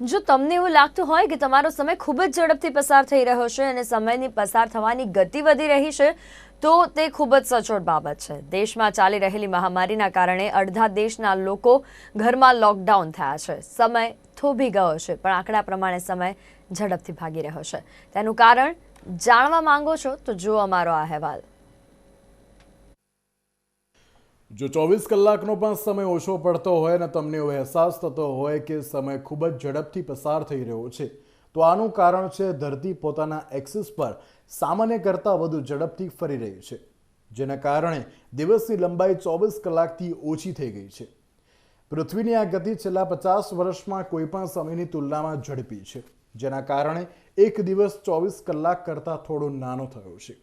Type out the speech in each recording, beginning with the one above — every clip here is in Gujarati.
જો તમને એવું લાગતું હોય કે તમારો સમય ખૂબ જ ઝડપથી પસાર થઈ રહ્યો છે અને સમયની પસાર થવાની ગતિ વધી રહી છે, તો તે ખૂબ જ સચોટ બાબત છે. દેશમાં ચાલી રહેલી મહામારીના કારણે અડધા દેશના લોકો ઘરમાં લોકડાઉન થયા છે. સમય થોભી ગયો છે, પણ આંકડા પ્રમાણે સમય ઝડપથી ભાગી રહ્યો છે. તેનું કારણ જાણવા માંગો છો તો જુઓ અમારો આ અહેવાલ. જો ચોવીસ કલાકનો પણ સમય ઓછો પડતો હોય અને તમને એવો અહેસાસ થતો હોય કે સમય ખૂબ જ ઝડપથી પસાર થઈ રહ્યો છે, તો આનું કારણ છે ધરતી પોતાના એક્સિસ પર સામાન્ય કરતાં વધુ ઝડપથી ફરી રહી છે, જેના કારણે દિવસની લંબાઈ ચોવીસ કલાકથી ઓછી થઈ ગઈ છે. પૃથ્વીની આ ગતિ છેલ્લા પચાસ વર્ષમાં કોઈપણ સમયની તુલનામાં ઝડપી છે, જેના કારણે એક દિવસ ચોવીસ કલાક કરતાં થોડો નાનો થયો છે.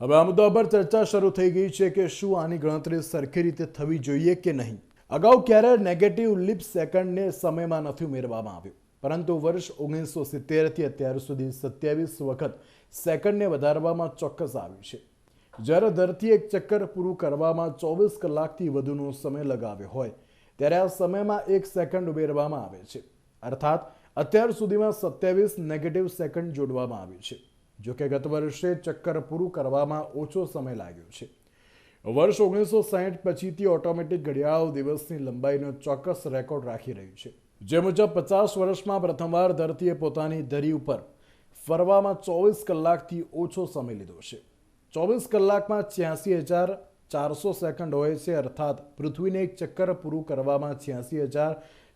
હવે આ મુદ્દા પર ચર્ચા શરૂ થઈ ગઈ છે કે શું આની ગણતરી સરખી રીતે થવી જોઈએ કે નહીં. અગાઉ ક્યારે નેગેટિવ લીપ સેકન્ડને સમયમાં નથી ઉમેરવામાં આવ્યું. પરંતુ વર્ષ ઓગણીસો સિત્તેરથી અત્યાર સુધી સત્યાવીસ વખત સેકન્ડને વધારવામાં ચોક્કસ આવ્યું છે. જ્યારે ધરતી એક ચક્કર પૂરું કરવામાં ચોવીસ કલાકથી વધુનો સમય લગાવ્યો હોય, ત્યારે આ સમયમાં એક સેકન્ડ ઉમેરવામાં આવે છે. અર્થાત, અત્યાર સુધીમાં સત્યાવીસ નેગેટિવ સેકન્ડ જોડવામાં આવ્યું છે. જો કે ગત વર્ષે ચક્કર પૂરું કરવામાં ઓછો સમય લાગ્યો છે. વર્ષ ઓગણીસો સાહીઠ પછીથી ઓટોમેટિક ઘડિયાળ દિવસની લંબાઈનો ચોક્કસ રેકોર્ડ રાખી રહ્યું છે. જે મુજબ પચાસ વર્ષમાં પ્રથમવાર ધરતીએ પોતાની ધરી ઉપર ફરવામાં ચોવીસ કલાકથી ઓછો સમય લીધો છે. ચોવીસ કલાકમાં છ્યાસી હજાર ચારસો સેકન્ડ હોય છે અર્થાત પૃથ્વીને એક ચક્કર પૂરું કરવામાં છ્યાસી હજાર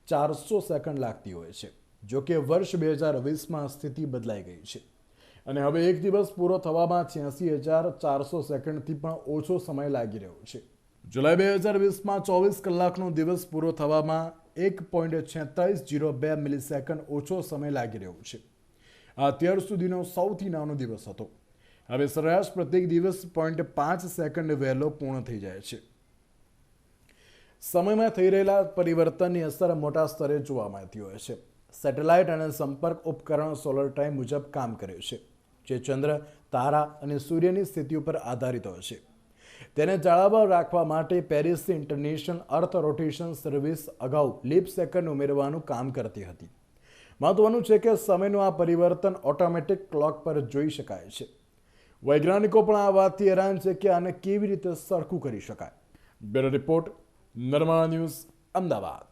ચારસો સેકન્ડ લાગતી હોય છે. જોકે વર્ષ બે હજાર વીસમાં સ્થિતિ બદલાઈ ગઈ છે. અને હવે એક દિવસ પૂરો થવામાં છ્યાસી હજાર ચારસો સેકન્ડથી પણ ઓછો સમય લાગી રહ્યો છે. જુલાઈ બે હજાર વીસમાં ચોવીસ કલાકનો દિવસ પૂરો થવામાં એક પોઈન્ટ છેતાલીસ જીરો બે મિલી સેકન્ડ ઓછો સમય લાગી રહ્યો છે. આ અત્યાર સુધીનો સૌથી નાનો દિવસ હતો. હવે સરેરાશ પ્રત્યેક દિવસ પોઈન્ટ પાંચ સેકન્ડ વહેલો પૂર્ણ થઈ જાય છે. સમયમાં થઈ રહેલા પરિવર્તનની અસર મોટા સ્તરે જોવા મળતી હોય છે. સેટેલાઇટ અને સંપર્ક ઉપકરણ સોલર ટાઈમ મુજબ કામ કરે છે, જે ચંદ્ર, તારા અને સૂર્યની સ્થિતિ ઉપર આધારિત હોય છે. તેને જાળવવા રાખવા માટે પેરિસથી ઇન્ટરનેશનલ અર્થ રોટેશન સર્વિસ અગાઉ લીપ સેકન્ડ ઉમેરવાનું કામ કરતી હતી. મહત્વનું છે કે સમયનું આ પરિવર્તન ઓટોમેટિક ક્લોક પર જોઈ શકાય છે. વૈજ્ઞાનિકો પણ આ વાતથી હેરાન છે કે આને કેવી રીતે સરખું કરી શકાય. Bureau report, Narmada news, Ahmedabad.